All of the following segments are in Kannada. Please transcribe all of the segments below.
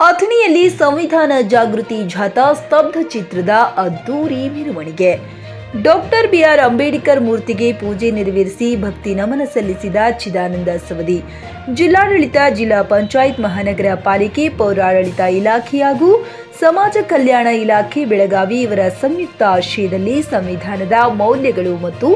ಅಥಣಿಯಲ್ಲಿ ಸಂವಿಧಾನ ಜಾಗೃತಿ ಜಾಥಾ ಸ್ತಬ್ಧ ಚಿತ್ರದ ಅದ್ದೂರಿ ಮೆರವಣಿಗೆ. ಡಾಕ್ಟರ್ ಬಿಆರ್ ಅಂಬೇಡ್ಕರ್ ಮೂರ್ತಿಗೆ ಪೂಜೆ ನೆರವೇರಿಸಿ ಭಕ್ತಿ ನಮನ ಸಲ್ಲಿಸಿದ ಚಿದಾನಂದ ಸವದಿ. ಜಿಲ್ಲಾಡಳಿತ, ಜಿಲ್ಲಾ ಪಂಚಾಯತ್ ಮಹಾನಗರ ಪಾಲಿಕೆ, ಪೌರಾಡಳಿತ ಇಲಾಖೆ ಹಾಗೂ ಸಮಾಜ ಕಲ್ಯಾಣ ಇಲಾಖೆ ಬೆಳಗಾವಿ ಇವರ ಸಂಯುಕ್ತ ಆಶಯದಲ್ಲಿ ಸಂವಿಧಾನದ ಮೌಲ್ಯಗಳು ಮತ್ತು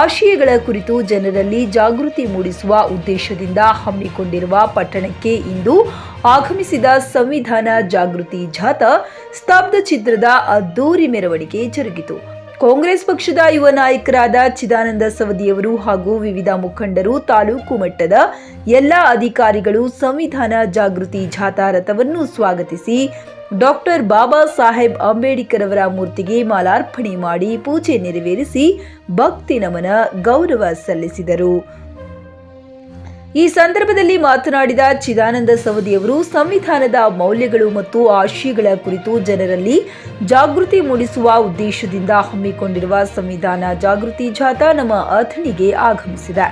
ಆಶಯಗಳ ಕುರಿತು ಜನರಲ್ಲಿ ಜಾಗೃತಿ ಮೂಡಿಸುವ ಉದ್ದೇಶದಿಂದ ಹಮ್ಮಿಕೊಂಡಿರುವ ಪಟ್ಟಣಕ್ಕೆ ಇಂದು ಆಗಮಿಸಿದ ಸಂವಿಧಾನ ಜಾಗೃತಿ ಜಾಥಾ, ಸ್ತಬ್ಧ ಚಿತ್ರದ ಅದ್ದೂರಿ ಮೆರವಣಿಗೆ ಜರುಗಿತು. ಕಾಂಗ್ರೆಸ್ ಪಕ್ಷದ ಯುವ ನಾಯಕರಾದ ಚಿದಾನಂದ ಸವದಿಯವರು ಹಾಗೂ ವಿವಿಧ ಮುಖಂಡರು ತಾಲೂಕು ಮಟ್ಟದ ಎಲ್ಲ ಅಧಿಕಾರಿಗಳು ಸಂವಿಧಾನ ಜಾಗೃತಿ ಜಾಥಾ ರಥವನ್ನು ಸ್ವಾಗತಿಸಿ ಡಾಕ್ಟರ್ ಬಾಬಾ ಸಾಹೇಬ್ ಅಂಬೇಡ್ಕರ್ ಅವರ ಮೂರ್ತಿಗೆ ಮಾಲಾರ್ಪಣೆ ಮಾಡಿ ಪೂಜೆ ನೆರವೇರಿಸಿ ಭಕ್ತಿ ನಮನ ಗೌರವ ಸಲ್ಲಿಸಿದರು. ಈ ಸಂದರ್ಭದಲ್ಲಿ ಮಾತನಾಡಿದ ಚಿದಾನಂದ ಸವದಿಯವರು, ಸಂವಿಧಾನದ ಮೌಲ್ಯಗಳು ಮತ್ತು ಆಶಯಗಳ ಕುರಿತು ಜನರಲ್ಲಿ ಜಾಗೃತಿ ಮೂಡಿಸುವ ಉದ್ದೇಶದಿಂದ ಹಮ್ಮಿಕೊಂಡಿರುವ ಸಂವಿಧಾನ ಜಾಗೃತಿ ಜಾಥಾ ನಮ್ಮ ಅಥಣಿಗೆ ಆಗಮಿಸಿದೆ.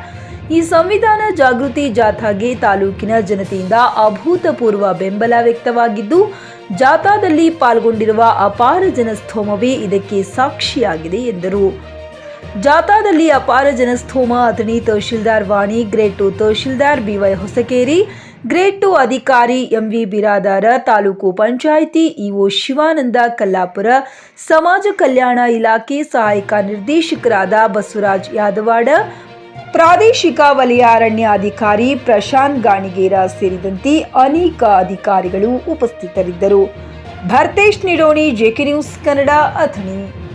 ಈ ಸಂವಿಧಾನ ಜಾಗೃತಿ ಜಾಥಾಗೆ ತಾಲೂಕಿನ ಜನತೆಯಿಂದ ಅಭೂತಪೂರ್ವ ಬೆಂಬಲ ವ್ಯಕ್ತವಾಗಿದ್ದು, ಜಾಥಾದಲ್ಲಿ ಪಾಲ್ಗೊಂಡಿರುವ ಅಪಾರ ಜನಸ್ತೋಮವೇ ಇದಕ್ಕೆ ಸಾಕ್ಷಿಯಾಗಿದೆ ಎಂದರು. ಜಾಥಾದಲ್ಲಿ ಅಪಾರ ಜನಸ್ತೋಮ. Athani tahsildar Vani, grade two tahsildar B Y Hosakeri, grade two ಅಧಿಕಾರಿ M V Biradar, taluk panchayat E O Shivanand Kallapur, ಸಮಾಜ ಕಲ್ಯಾಣ ಇಲಾಖೆ ಸಹಾಯಕ ನಿರ್ದೇಶಕರಾದ ಬಸವರಾಜ್ ಯಾದವಾಡ, ಪ್ರಾದೇಶಿಕ ವಲಯ ಅರಣ್ಯಾಧಿಕಾರಿ ಪ್ರಶಾಂತ್ ಗಾಣಿಗೇರ ಸೇರಿದಂತೆ ಅನೇಕ ಅಧಿಕಾರಿಗಳು ಉಪಸ್ಥಿತರಿದ್ದರು. Bhartesh Nidoni, J K news Kannada, Athani.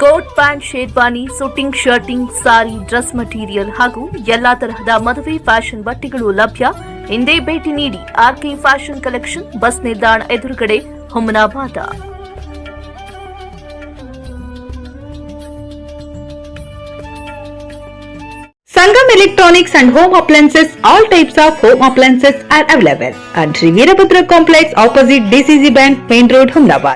Coat pant sherwani suiting shirting sari dress material ಹಾಗೂ ಎಲ್ಲಾ ತರಹದ ಮದುವೆ ಫ್ಯಾಷನ್ ಬಟ್ಟೆಗಳು ಲಭ್ಯ ಹಿಂದೆ ಭೇಟಿ ನೀಡಿ ಆರ್ಕೆ ಫ್ಯಾಷನ್ ಕಲೆಕ್ಷನ್ ಬಸ್ ನಿಲ್ದಾಣ ಎದುರುಗಡೆ Humnabad Sangam Electronics and Home Appliances, all types of home appliances are available at Sri Veerabhadra Complex opposite DCC Bank, Main Road, Humdabad.